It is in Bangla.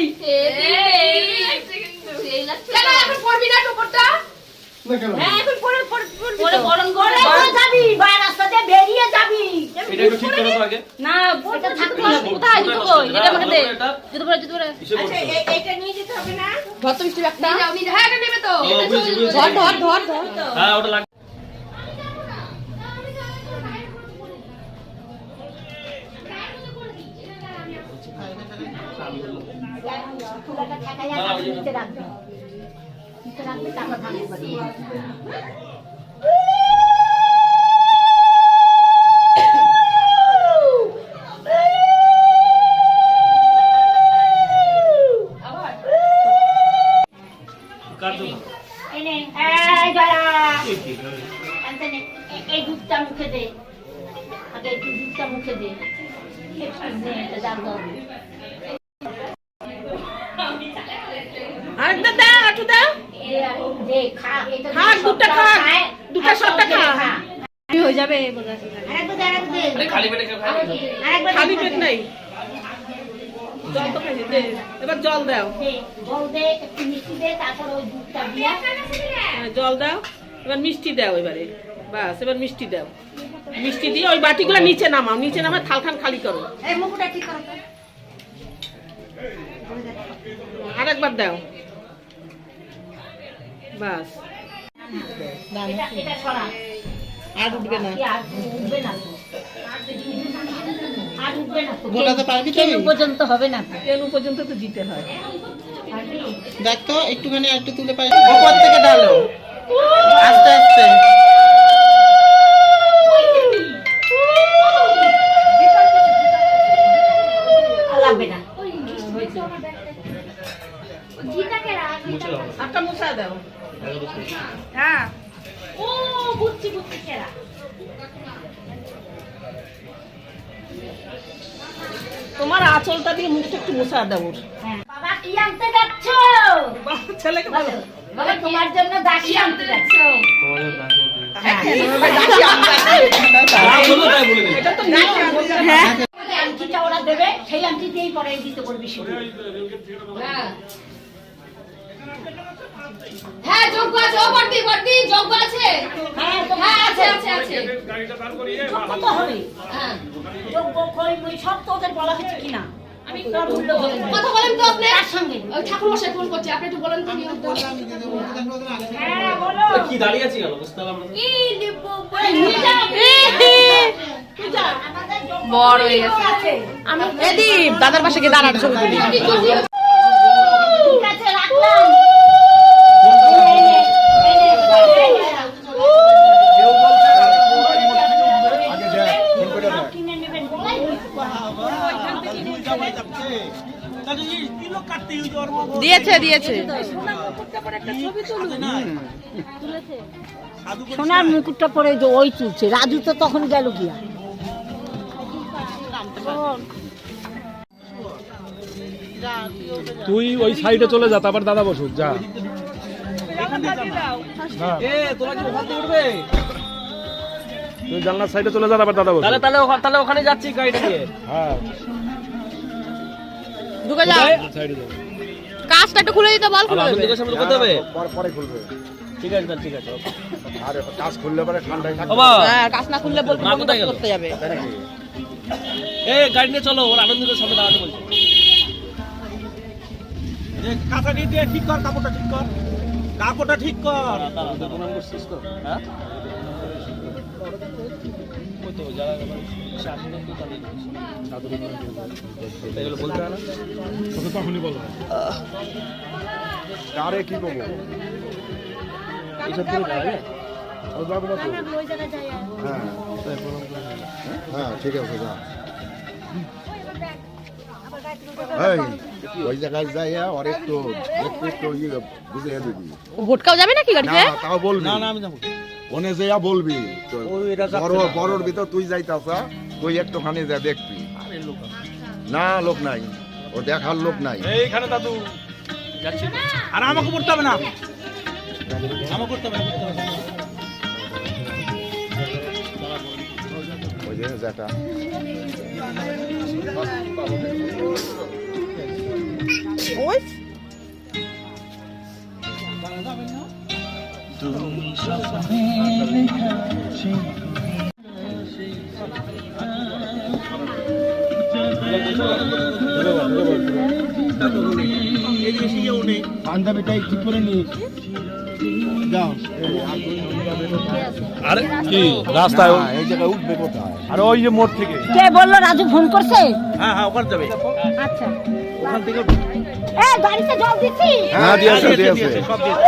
ধর Gracias. হ্যাঁ হ্যাঁ নিচে রাখবি নিচে রাখবি তারপর জন্য এই দুধটা মুখে দে আগে একটু দুধটা মুখে দে দাম দাও। আরেকটা দাও একটু দাও। এ আর দে, খা, এটা খা, দিয়ে দুধটা সবটা খা। হয়ে যাবে খালি পেটে নাই জল তো দে এবার জল দাও জল দে, একটু মিষ্টি দে, তারপর ওই দুধটা দিয়া হ্যাঁ, জল দাও। এবার মিষ্টি দাও এবারে। বাস এবার মিষ্টি দাও। মিষ্টি দিয়ে ওই বাটিগুলো নিচে নামাও। নিচে নামা থালখান খালি করো। মুখটা ঠিক করো। আরেকবার দাও। বাস। এটা এটা আর উঠবে না। কি আর উঠবে না তো। আর উঠবে না তো। গোটাতে পারবি তো কেন পর্যন্ত হবে না। কেন পর্যন্ত তো দিতে হয়? দেখ তো একটুখানি আর একটু তুলে পাই ওপর থেকে ডালো আস্তে দাও। মুছা দাও। হ্যাঁ। ও বুঝছি বুঝছি কেরা তোমার আঁচলটা দিয়ে মুখটা একটু মুছা দাও হ্যাঁ। বাবা কি আনতে যাচ্ছ? ছেলেকে বলো। বলো তোমার জন্য দাসি আনতে যাচ্ছ। হ্যাঁ। এটা তো হ্যাঁ আংটিটা ওরা দেবে সেই আংটি দিয়েই পরে দিতে বলবি হ্যাঁ যোগ্য আছে। ও বর্দি বর্দি যোগ্য আছে। হ্যাঁ হ্যাঁ আছে আছে আছে। যোগ্য তো হবে হ্যাঁ। যোগ্য কই মই সব তো ওদের বলা হয়েছে কিনা। আমি। কথা বলেন তো আপনি। তার সঙ্গে। ওই ঠাকুর মশাই ফোন করছে। আপনি একটু বলেন তো। হ্যাঁ বলো কি দাঁড়িয়ে আছি কেন? বুঝতে পারলাম না। বড় হয়ে গেছে। আছে। এদীপ দাদার পাশে গিয়ে দাঁড়ানো। ছবি দিয়েছে। সোনার মুকুটটা পরে যে ওই তুলছে রাজু তো তখন গেল গিয়া। তুই ওই সাইডে চলে যা তারপর দাদা বসুক যা। তুই জানলার সাইডে চলে যা তারপর দাদা বসুক। তাহলে তাহলে ওখানে তাহলে ওখানে যাচ্ছি গাড়িটা নিয়ে। হ্যাঁ। ঢুকে যাও। সাইডে যা কাজটা একটু খুলে দিতে বল আবার আপনাদের সামনে করতে হবে? পরে পরে খুলবে। ঠিক আছে ঠিক আছে। আর কাজ খুললে পরে ঠান্ডায় থাকবে। হ্যাঁ কাজ না খুললে বন্ধ করতে যাবে। তাই নাকি? এ গাড়ি নিয়ে চলো ওর আনন্দের সামনে দাঁড়াতে বলছে। কাঁচাটি দিয়ে ঠিক কর কাপড়টা ঠিক কর। কাপড়টা ঠিক কর। দাঁড়া, দাঁড়া, প্রণাম করছিস তো? হ্যাঁ? যারা এগুলো বলতে হয় না? তোকে তখনই কারে কি এইসব যাবে? ও যাবে না তো। হ্যাঁ। হ্যাঁ ঠিক আছে যা। ওই জায়গায় যাই আর একটু একটু একটু বুঝে দিবি ভোটকাও যাবে নাকি না গাড়িতে তাও বলবি। না না আমি যাব। ওনে যেয়া বলবি। বড়। বড়র ভিতর তুই যাইতাছা তুই একটুখানি যা দেখবি। আরে লোক আছে। না লোক নাই। ও দেখার লোক নাই। এইখানে দাদু। যাচ্ছি। আর আমাকে পড়তে হবে না। আমাকে পড়তে হবে। ওই যে যেটা পাঞ্জাবিটাই ঠিক করে নি যাও আরে কি রাস্তায় হ্যাঁ, এই জায়গায় উঠবে কোথায়? আরে ওই যে মোড় থেকে। কে বলল রাজু ফোন করছে? হ্যাঁ হ্যাঁ ওখানে যাবে। আচ্ছা। ওখান থেকে এ গাড়িতে জল দিচ্ছি হ্যাঁ দিয়েছে দিয়েছে দিয়েছে, সব দিয়েছে।